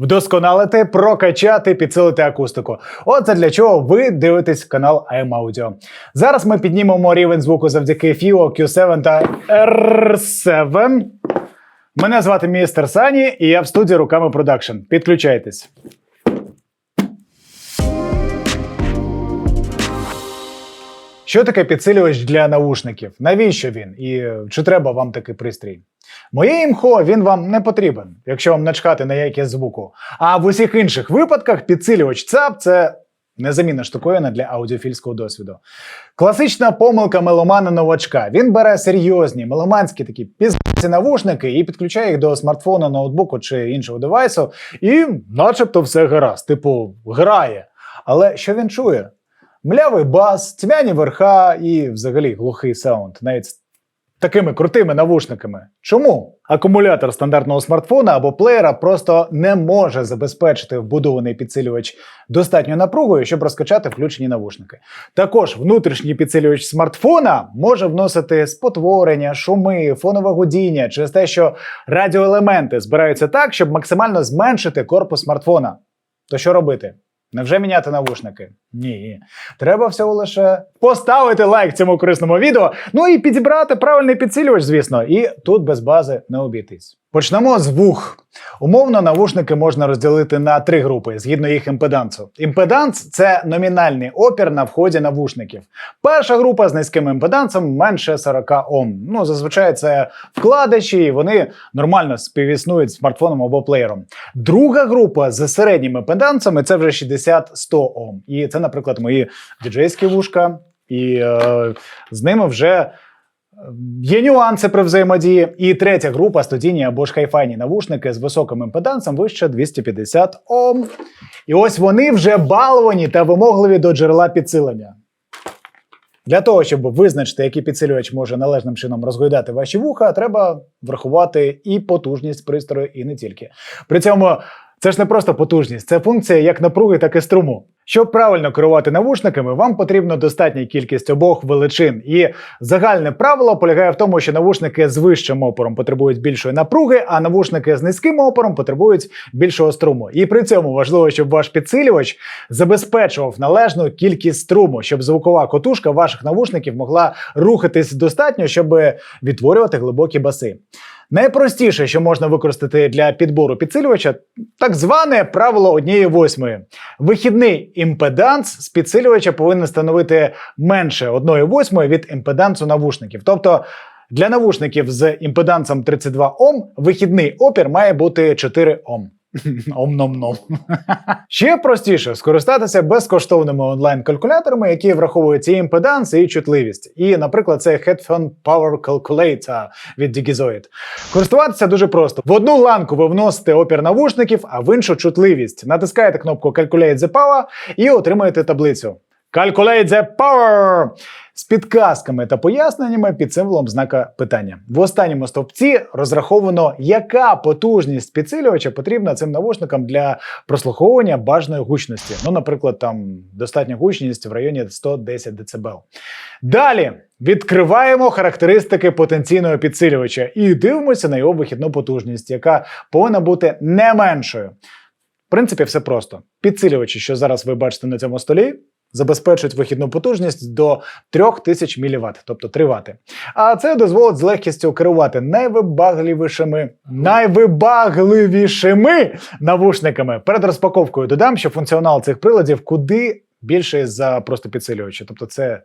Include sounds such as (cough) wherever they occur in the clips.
Вдосконалити, прокачати, підсилити акустику. Оце для чого ви дивитесь канал AM Audio. Зараз ми піднімемо рівень звуку завдяки FIO Q7 та R7. Мене звати містер Сані, і я в студії руками продакшн. Підключайтесь. Що таке підсилювач для наушників? Навіщо він? І чи треба вам такий пристрій? Моє імхо він вам не потрібен, якщо вам начхати на якість звуку. А в усіх інших випадках підсилювач ЦАП це незамінна штуковина для аудіофільського досвіду. Класична помилка меломана новачка. Він бере серйозні меломанські такі пізниці навушники і підключає їх до смартфона, ноутбуку чи іншого девайсу, і начебто все гаразд, типу, грає. Але що він чує? Млявий бас, тьмяні верха і взагалі глухий саунд, навіть з такими крутими навушниками. Чому? Акумулятор стандартного смартфона або плеєра просто не може забезпечити вбудований підсилювач достатньою напругою, щоб розкачати включені навушники. Також внутрішній підсилювач смартфона може вносити спотворення, шуми, фонове гудіння через те, що радіоелементи збираються так, щоб максимально зменшити корпус смартфона. То що робити? Невже міняти навушники? Ні. Треба всього лише поставити лайк цьому корисному відео, ну і підібрати правильний підсилювач, звісно, і тут без бази не обійтись. Почнемо з вух. Умовно, навушники можна розділити на три групи згідно їх імпедансу. Імпеданс це номінальний опір на вході навушників. Перша група з низьким імпедансом менше 40 Ом. Ну, зазвичай це вкладачі, і вони нормально співіснують смартфоном або плеєром. Друга група з середнім імпедансом це вже 60-100 Ом. І це, наприклад, мої діджейські вушка, і е, з ними вже. Є нюанси при взаємодії. І третя група студійні або ж хайфайні навушники з високим імпедансом вище 250 Ом. І ось вони вже баловані та вимогливі до джерела підсилення. Для того, щоб визначити, який підсилювач може належним чином розгойдати ваші вуха, треба врахувати і потужність пристрою, і не тільки. При цьому це ж не просто потужність, це функція як напруги, так і струму. Щоб правильно керувати навушниками, вам потрібна достатня кількість обох величин. І загальне правило полягає в тому, що навушники з вищим опором потребують більшої напруги, а навушники з низьким опором потребують більшого струму. І при цьому важливо, щоб ваш підсилювач забезпечував належну кількість струму, щоб звукова котушка ваших навушників могла рухатись достатньо, щоб відтворювати глибокі баси. Найпростіше, що можна використати для підбору підсилювача, так зване правило однієї восьмої. Вихідний імпеданс з підсилювача повинен становити менше 1 восьмої від імпедансу навушників. Тобто для навушників з імпедансом 32 Ом вихідний опір має бути 4 Ом. (laughs) Ом-ном-ном. (laughs) Ще простіше скористатися безкоштовними онлайн-калькуляторами, які враховують і імпеданс, і чутливість. І, наприклад, це Headphone Power Calculator від Digizoid. Користуватися дуже просто. В одну ланку ви вносите опір навушників, а в іншу чутливість. Натискаєте кнопку Calculate the Power і отримуєте таблицю. Calculate the power! З підказками та поясненнями під символом знака питання. В останньому стовпці розраховано, яка потужність підсилювача потрібна цим навушникам для прослуховування бажаної гучності. Ну, наприклад, там достатня гучність в районі 110 дБ. Далі відкриваємо характеристики потенційного підсилювача і дивимося на його вихідну потужність, яка повинна бути не меншою. В принципі, все просто. Підсилювачі, що зараз ви бачите на цьому столі, забезпечують вихідну потужність до 3000 мВт, тобто 3 Вт. А це дозволить з легкістю керувати найвибагливішими, найвибагливішими навушниками. Перед розпаковкою додам, що функціонал цих приладів куди більший за просто підсилювачі. Тобто, це.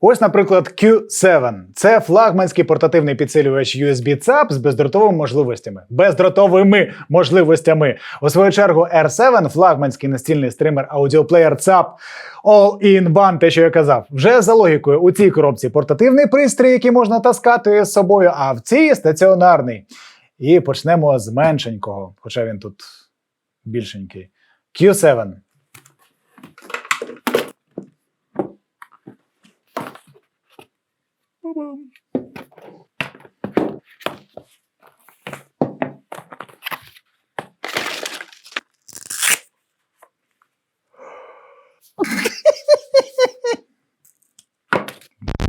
Ось, наприклад, Q7. Це флагманський портативний підсилювач USB ЦАП з бездротовими можливостями. Бездротовими можливостями. У свою чергу R7 флагманський настільний стример аудіоплеєр ЦАП All-in-One, те, що я казав. Вже за логікою, у цій коробці портативний пристрій, який можна таскати з собою, а в цій стаціонарний. І почнемо з меншенького, хоча він тут більшенький. Q7.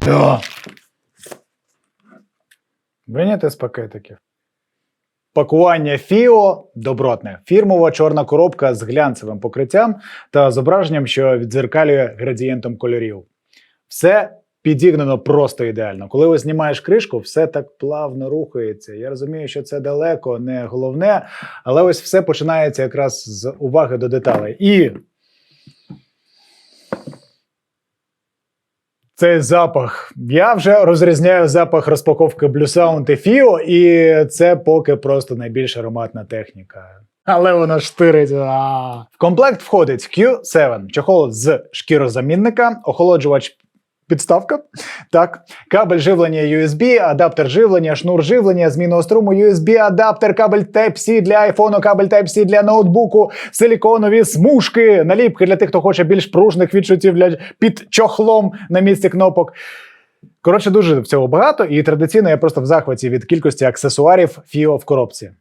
Да. Виняти з пакетиків. Пакування Фіо добротне, фірмова чорна коробка з глянцевим покриттям та зображенням, що віддзеркалює градієнтом кольорів. Все підігнано просто ідеально. Коли ось знімаєш кришку, все так плавно рухається. Я розумію, що це далеко не головне, але ось все починається якраз з уваги до деталей. І цей запах. Я вже розрізняю запах розпаковки Blue Sound і Fio, і це поки просто найбільш ароматна техніка. Але воно штирить. В комплект входить Q7, чохол з шкірозамінника, охолоджувач. Підставка, так, кабель живлення USB, адаптер живлення, шнур живлення, змінного струму, USB, адаптер, кабель Type-C для айфону, кабель Type-C для ноутбуку, силіконові смужки, наліпки для тих, хто хоче більш пружних відчуттів для під чохлом на місці кнопок. Коротше, дуже всього багато, і традиційно я просто в захваті від кількості аксесуарів FIO в коробці.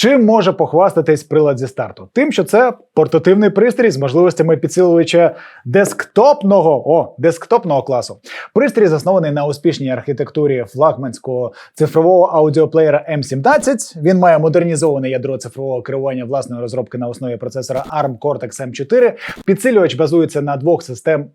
Чим може похвастатись прилад зі старту? Тим, що це портативний пристрій з можливостями підсилювача десктопного о, десктопного класу. Пристрій заснований на успішній архітектурі флагманського цифрового аудіоплеєра M17. Він має модернізоване ядро цифрового керування власної розробки на основі процесора ARM Cortex M4. Підсилювач базується на двох систем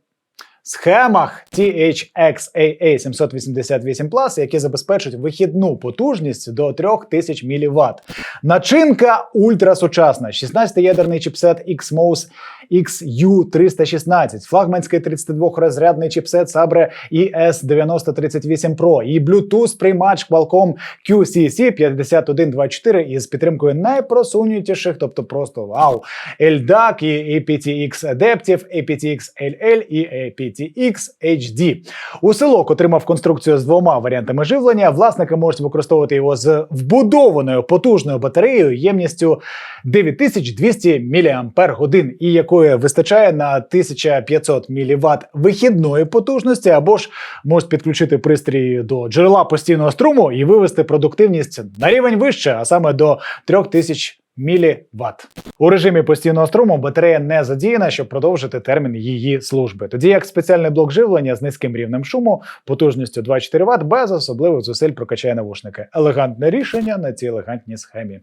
схемах THX-AA 788 Plus, які забезпечують вихідну потужність до 3000 мВт. Начинка ультрасучасна. 16-ядерний чіпсет XMOS XU316, флагманський 32-розрядний чіпсет Sabre ES9038 Pro і Bluetooth приймач Qualcomm QCC5124 із підтримкою найпросунутіших, тобто просто вау, LDAC і aptX Adaptive, aptX LL і aptX HD. Усилок отримав конструкцію з двома варіантами живлення. Власники можуть використовувати його з вбудованою потужною батареєю ємністю 9200 мАч, і якої вистачає на 1500 мВт вихідної потужності, або ж можуть підключити пристрій до джерела постійного струму і вивести продуктивність на рівень вище, а саме до 3000 міліватт. У режимі постійного струму батарея не задіяна, щоб продовжити термін її служби. Тоді як спеціальний блок живлення з низьким рівнем шуму, потужністю 2,4 Вт без особливих зусиль прокачає навушники. Елегантне рішення на цій елегантній схемі.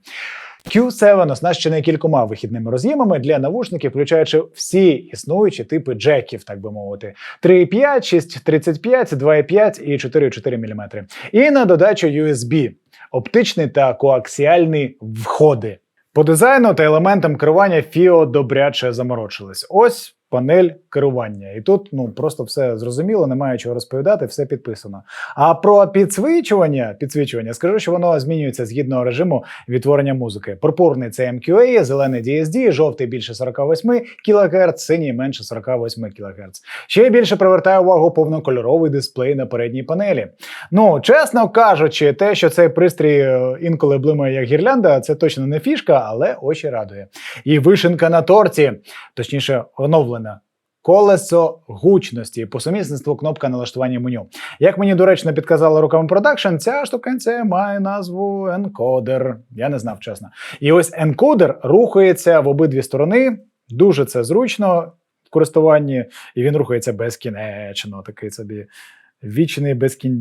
Q7 оснащений кількома вихідними роз'ємами для навушників, включаючи всі існуючі типи джеків, так би мовити: 3,5, 6,35, 2,5 і 4,4 мм. І на додачу USB, оптичний та коаксіальний входи. По дизайну та елементам керування Фіо добряче заморочились. Ось панель керування. І тут ну просто все зрозуміло, немає чого розповідати, все підписано. А про підсвічування, підсвічування скажу, що воно змінюється згідно режиму відтворення музики. Пурпурний це MQA, зелений DSD, жовтий більше 48 кГц, синій менше 48 кГц. Ще більше привертає увагу повнокольоровий дисплей на передній панелі. Ну, чесно кажучи, те, що цей пристрій е, інколи блимає як гірлянда, це точно не фішка, але очі радує. І вишенка на торті, точніше, оновлена. Колесо гучності по сумісництву кнопка налаштування меню. Як мені доречно підказала руками продакшн, ця штукенція має назву енкодер. Я не знав, чесно. І ось енкодер рухається в обидві сторони. Дуже це зручно в користуванні, і він рухається безкінечно. Такий собі вічний безкін.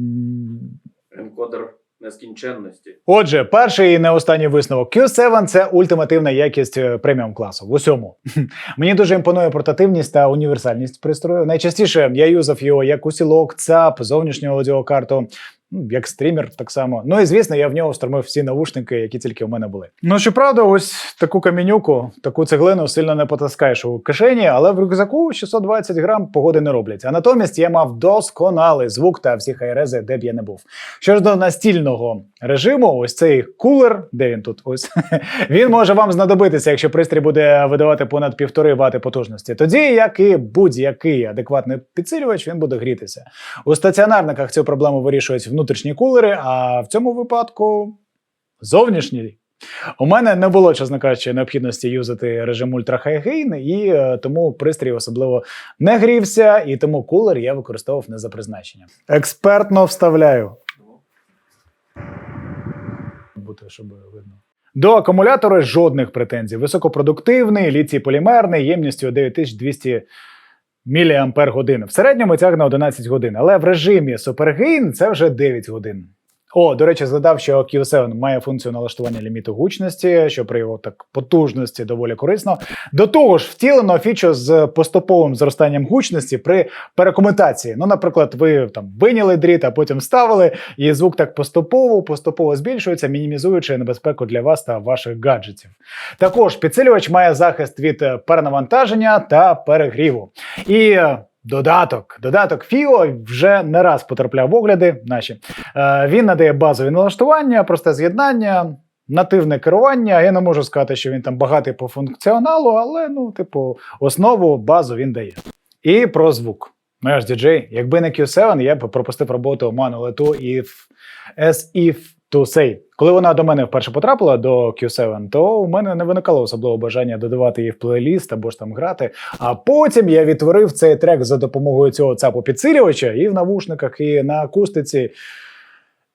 енкодер нескінченності. Отже, перший і не останній висновок Q7 – це ультимативна якість е, преміум класу в усьому. (laughs) Мені дуже імпонує портативність та універсальність пристрою. Найчастіше я юзав його як усілок, ЦАП, зовнішню аудіокарту. Ну, Як стрімер, так само. Ну і звісно, я в нього встромив всі навушники, які тільки у мене були. Ну щоправда, ось таку камінюку, таку цеглину сильно не потаскаєш у кишені, але в рюкзаку 620 грам погоди не роблять. А натомість я мав досконалий звук та всі хайрези, де б я не був. Що ж до настільного режиму, ось цей кулер, де він тут? Ось (laughs) він може вам знадобитися, якщо пристрій буде видавати понад півтори вати потужності. Тоді, як і будь-який адекватний підсилювач, він буде грітися. У стаціонарниках цю проблему вирішують внутрішні кулери, а в цьому випадку зовнішній. У мене не було, чесно кажучи, необхідності юзати режим Ultra High Gain, і е, тому пристрій особливо не грівся, і тому кулер я використовував не за призначенням. Експертно вставляю. Бути, щоб видно. До акумулятора жодних претензій. Високопродуктивний, літій полімерний, ємністю 9200 мАч. В середньому тягне 11 годин, але в режимі супергейн це вже 9 годин. О, до речі, згадав, що Q7 має функцію налаштування ліміту гучності, що при його так потужності доволі корисно. До того ж, втілено фічу з поступовим зростанням гучності при перекомутації. Ну, наприклад, ви там виняли дріт, а потім вставили, і звук так поступово, поступово збільшується, мінімізуючи небезпеку для вас та ваших гаджетів. Також підсилювач має захист від е, перенавантаження та перегріву. І е, Додаток, додаток FIO вже не раз потрапляв огляди наші. Е, він надає базові налаштування, просте з'єднання, нативне керування. Я не можу сказати, що він там багатий по функціоналу, але ну, типу, основу базу він дає. І про звук. Ну я ж діджей. Якби не Q7, я б пропустив роботу Monolith if as if to say. Коли вона до мене вперше потрапила до Q7, то у мене не виникало особливого бажання додавати її в плейліст або ж там грати. А потім я відтворив цей трек за допомогою цього цапу підсилювача і в навушниках, і на акустиці.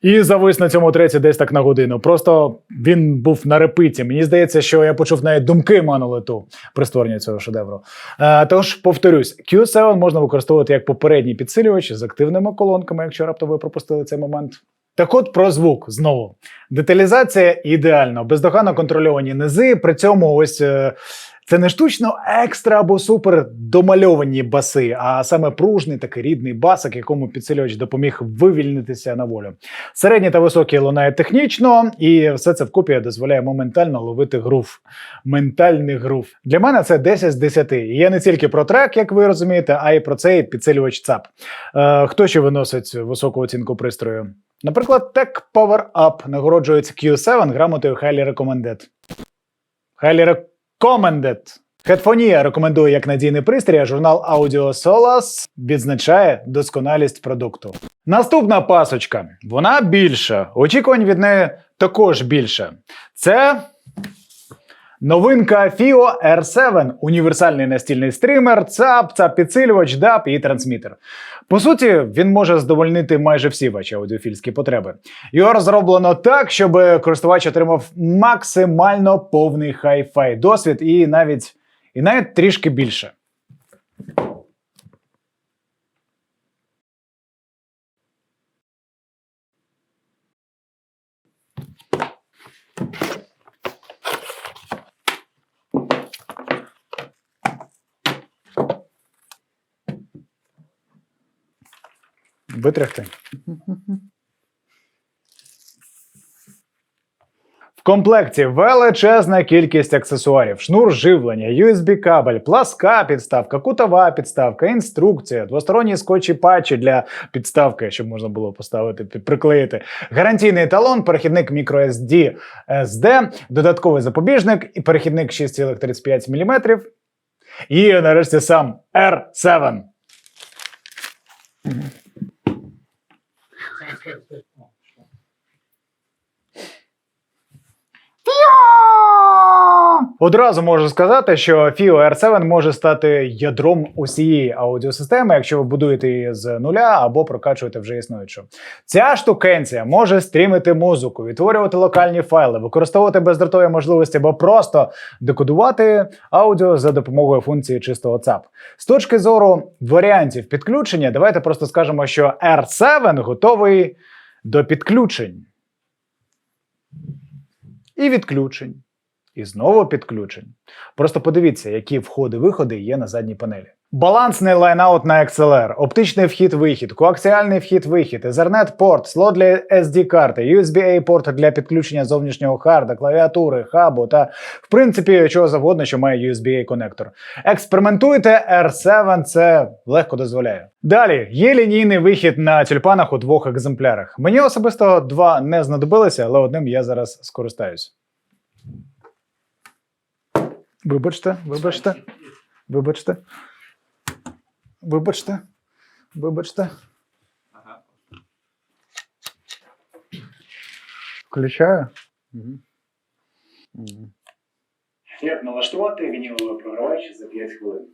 І завис на цьому треці десь так на годину. Просто він був на репиті. Мені здається, що я почув навіть думки монолиту при створенні цього шедевру. Е, тож повторюсь, Q7 можна використовувати як попередній підсилювач з активними колонками, якщо раптом ви пропустили цей момент. Так от про звук знову. Деталізація ідеально, бездоганно контрольовані низи. При цьому ось е, це не штучно екстра або супер домальовані баси, а саме пружний такий рідний басик, якому підсилювач допоміг вивільнитися на волю. Середні та високі лунає технічно, і все це вкупі дозволяє моментально ловити грув. Ментальний грув. Для мене це 10 з 10. І я не тільки про трек, як ви розумієте, а й про цей підсилювач ЦАП. Е, хто ще виносить високу оцінку пристрою? Наприклад, Tech Power Up нагороджується Q7 грамотою Highly Recommended. Highly Recommended. Хедфонія рекомендує як надійний пристрій, а журнал Audio Solas відзначає досконалість продукту. Наступна пасочка. Вона більша. Очікувань від неї також більше. Це новинка FIO R7 універсальний настільний стрімер, ЦАП, ЦАП підсилювач, ДАП і трансмітер. По суті, він може задовольнити майже всі ваші аудіофільські потреби. Його розроблено так, щоб користувач отримав максимально повний хай-фай досвід і навіть, і навіть трішки більше. Витряхти. В комплекті величезна кількість аксесуарів: шнур живлення, USB-кабель, пласка підставка, кутова підставка, інструкція, двосторонні скотчі патчі для підставки, щоб можна було поставити, приклеїти, гарантійний талон, перехідник microSD SD, додатковий запобіжник і перехідник 6,35 мм. І нарешті сам R7. Okay. Одразу можу сказати, що FIO R7 може стати ядром усієї аудіосистеми, якщо ви будуєте її з нуля або прокачуєте вже існуючу. Ця штукенція може стрімити музику, відтворювати локальні файли, використовувати бездротові можливості або просто декодувати аудіо за допомогою функції чистого ЦАП. З точки зору варіантів підключення, давайте просто скажемо, що R7 готовий до підключень і відключень. І знову підключень. Просто подивіться, які входи-виходи є на задній панелі. Балансний лайнаут на XLR, оптичний вхід-вихід, коаксіальний вхід-вихід, Ethernet порт, слот для SD-карти, USB-A порт для підключення зовнішнього харда, клавіатури, хабу та, в принципі, чого завгодно, що має USB-A конектор. Експериментуйте, R7 це легко дозволяє. Далі є лінійний вихід на тюльпанах у двох екземплярах. Мені особисто два не знадобилися, але одним я зараз скористаюсь. Вибачте, вибачте, вибачте. Вибачте. Вибачте. Включаю. Як налаштувати вініловий програвач за 5 хвилин?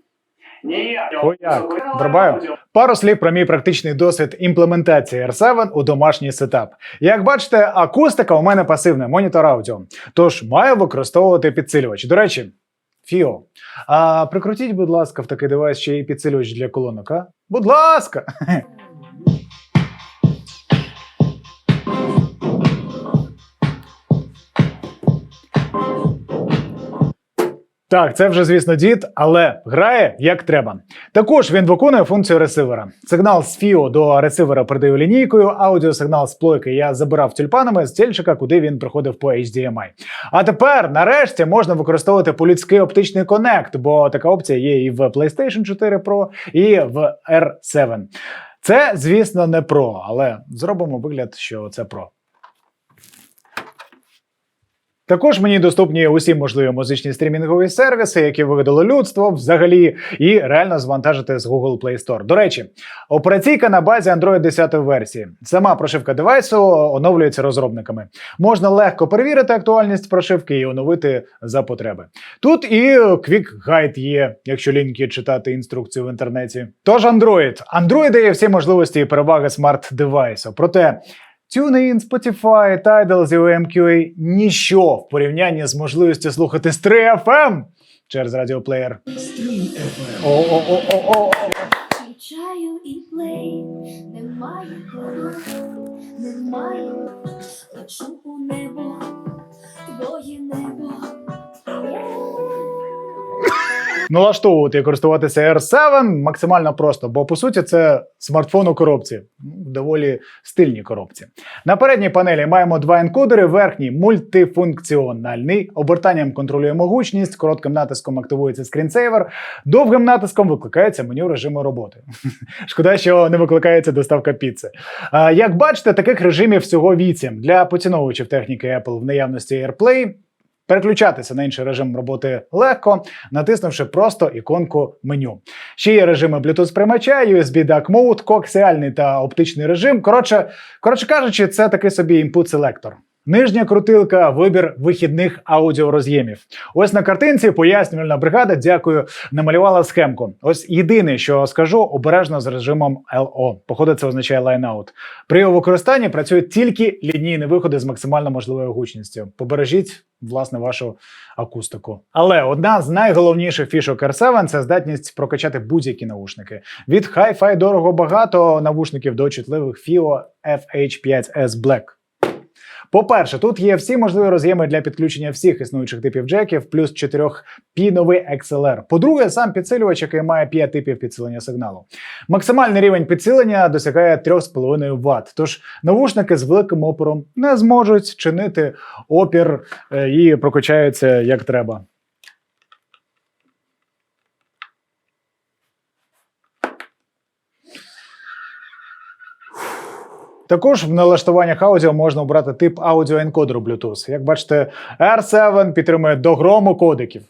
Ніяк. О, як? Врубаю. Пару слів про мій практичний досвід імплементації R7 у домашній сетап. Як бачите, акустика у мене пасивна, монітор аудіо. Тож маю використовувати підсилювач. До речі, Фіо. А прикрутіть, будь ласка, в такий девайс ще і підсилювач для колонок, а? Будь ласка! (laughs) Так, це вже, звісно, дід, але грає як треба. Також він виконує функцію ресивера. Сигнал з фіо до ресивера передаю лінійкою, аудіосигнал з плойки я забирав тюльпанами з тільчика, куди він приходив по HDMI. А тепер, нарешті, можна використовувати по-людськи оптичний конект, бо така опція є і в PlayStation 4 Pro, і в R7. Це, звісно, не Pro, але зробимо вигляд, що це Pro. Також мені доступні усі можливі музичні стрімінгові сервіси, які вигадало людство взагалі, і реально звантажити з Google Play Store. До речі, операційка на базі Android 10 версії. Сама прошивка девайсу оновлюється розробниками. Можна легко перевірити актуальність прошивки і оновити за потреби. Тут і Quick Guide є, якщо ліньки читати інструкцію в інтернеті. Тож Android. Android дає всі можливості і переваги смарт-девайсу. Проте TuneIn, Spotify, Tidal, ZOMQA – ніщо в порівнянні з можливістю слухати з 3FM через радіоплеєр. О-о-о-о-о. Включаю і плей, немає кого, немає, лечу у небо, твоє небо. Налаштовувати і користуватися R7 максимально просто, бо по суті це смартфон у коробці, Ну, доволі стильній коробці. На передній панелі маємо два енкодери. Верхній мультифункціональний. Обертанням контролюємо гучність, коротким натиском активується скрінсейвер, довгим натиском викликається меню режиму роботи. (laughs) Шкода, що не викликається доставка піци. Як бачите, таких режимів всього 8. Для поціновувачів техніки Apple в наявності AirPlay. Переключатися на інший режим роботи легко, натиснувши просто іконку меню. Ще є режими Bluetooth приймача, USB DAC Mode, коаксіальний та оптичний режим. Коротше, коротше кажучи, це такий собі інпут-селектор. Нижня крутилка вибір вихідних аудіороз'ємів. Ось на картинці пояснювальна бригада, дякую, намалювала схемку. Ось єдине, що скажу, обережно з режимом LO. Походу, це означає line-out. При його використанні працюють тільки лінійні виходи з максимально можливою гучністю. Побережіть власне вашу акустику. Але одна з найголовніших фішок R7 – це здатність прокачати будь-які наушники. Від Hi-Fi дорого багато навушників до чутливих FIO FH5S Black. По-перше, тут є всі можливі роз'єми для підключення всіх існуючих типів джеків, плюс 4-піновий XLR. По-друге, сам підсилювач, який має 5 типів підсилення сигналу. Максимальний рівень підсилення досягає 3,5 Вт. Тож навушники з великим опором не зможуть чинити опір е, і прокачаються як треба. Також в налаштуваннях аудіо можна обрати тип аудіоенкодеру Bluetooth. Як бачите, R7 підтримує до грому кодиків.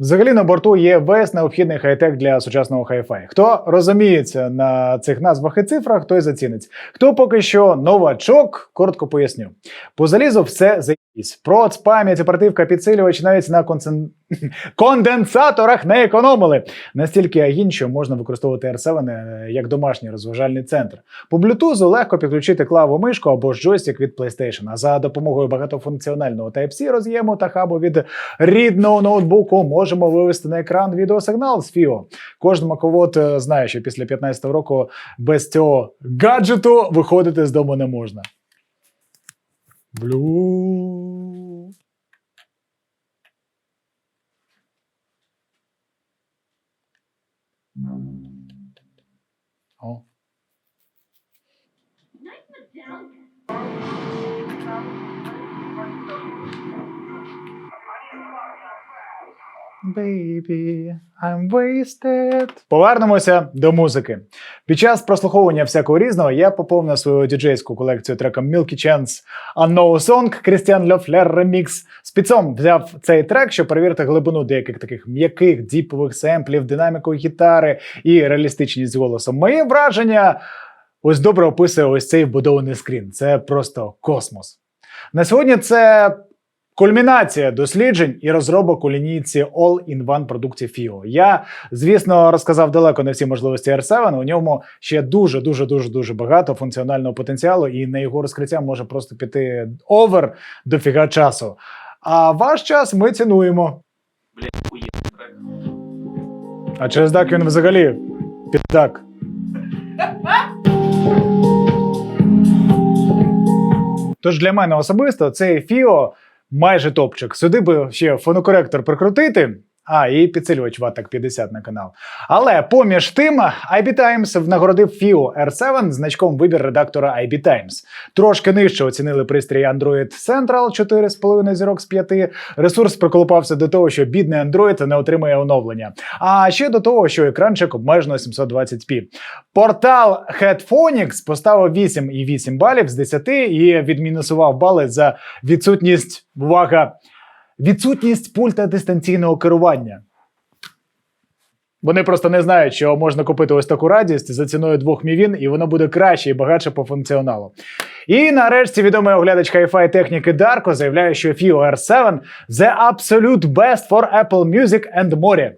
Взагалі на борту є весь необхідний хай-тек для сучасного хай-фай. Хто розуміється на цих назвах і цифрах, той зацінить. Хто поки що новачок, коротко поясню. По залізу все заїсть. Проц, пам'ять, оперативка, підсилювач навіть на концен... (laughs) конденсаторах не економили. Настільки агін, що можна використовувати R7 е, як домашній розважальний центр. По Bluetooth легко підключити клаву мишку або ж джойстик від PlayStation. А за допомогою багатофункціонального Type-C роз'єму та хабу від рідного ноутбуку можемо вивести на екран відеосигнал з FIO. Кожен маковод е, знає, що після 15-го року без цього гаджету виходити з дому не можна. Blue. Baby, I'm wasted. Повернемося до музики. Під час прослуховування всякого різного я поповнив свою діджейську колекцію треком Milky Chance Unknown Song Christian Lefler Remix. Спецом взяв цей трек, щоб перевірити глибину деяких таких м'яких діпових семплів, динаміку гітари і реалістичність голосу. Мої враження ось добре описує ось цей вбудований скрін. Це просто космос. На сьогодні це Кульмінація досліджень і розробок у лінійці All-in-One продуктів FIO. Я, звісно, розказав далеко не всі можливості R7. У ньому ще дуже дуже дуже дуже багато функціонального потенціалу, і на його розкриття може просто піти овер дофіга часу. А ваш час ми цінуємо. А через так він взагалі піддак. Тож для мене особисто цей Фіо майже топчик. Сюди би ще фонокоректор прикрутити, А, і підсилювач Ватак 50 на канал. Але поміж тим, IB Times нагородив FIO R7 значком вибір редактора IB Times. Трошки нижче оцінили пристрій Android Central 4,5 зірок з 5. Ресурс приколупався до того, що бідний Android не отримує оновлення. А ще до того, що екранчик обмежено 720p. Портал Headphonics поставив 8,8 балів з 10 і відмінусував бали за відсутність увага, відсутність пульта дистанційного керування. Вони просто не знають, що можна купити ось таку радість за ціною двох мівін, і воно буде краще і багатше по функціоналу. І нарешті відомий оглядач хай-фай техніки Darko заявляє, що FIO R7 the absolute best for Apple Music and more.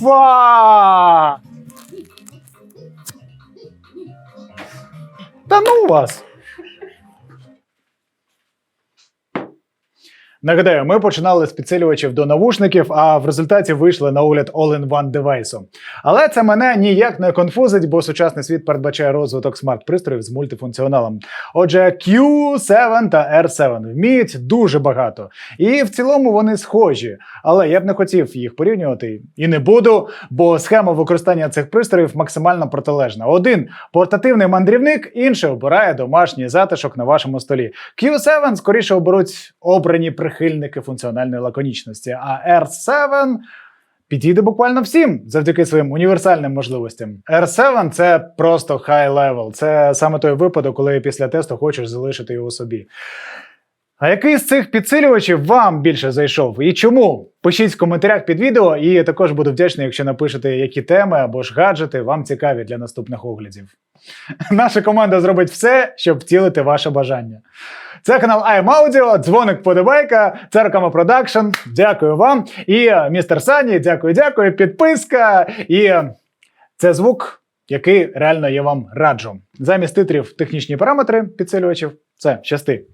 Фа! Та ну вас! Нагадаю, ми починали з підсилювачів до навушників, а в результаті вийшли на огляд all-in-one девайсу. Але це мене ніяк не конфузить, бо сучасний світ передбачає розвиток смарт-пристроїв з мультифункціоналом. Отже, Q7 та R7 вміють дуже багато. І в цілому вони схожі. Але я б не хотів їх порівнювати і не буду, бо схема використання цих пристроїв максимально протилежна. Один портативний мандрівник, інший обирає домашній затишок на вашому столі. Q7 скоріше оберуть обрані прихильники функціональної лаконічності, а R7 підійде буквально всім завдяки своїм універсальним можливостям. R7 це просто high level. Це саме той випадок, коли після тесту хочеш залишити його собі. А який з цих підсилювачів вам більше зайшов і чому? Пишіть в коментарях під відео, і також буду вдячний, якщо напишете, які теми або ж гаджети вам цікаві для наступних оглядів. (laughs) Наша команда зробить все, щоб втілити ваше бажання. Це канал I'm Audio, дзвоник подобайка, це Продакшн. Дякую вам. І е, містер Сані, дякую, дякую. Підписка. І е, це звук, який реально я вам раджу. Замість титрів технічні параметри підсилювачів. Це щасти.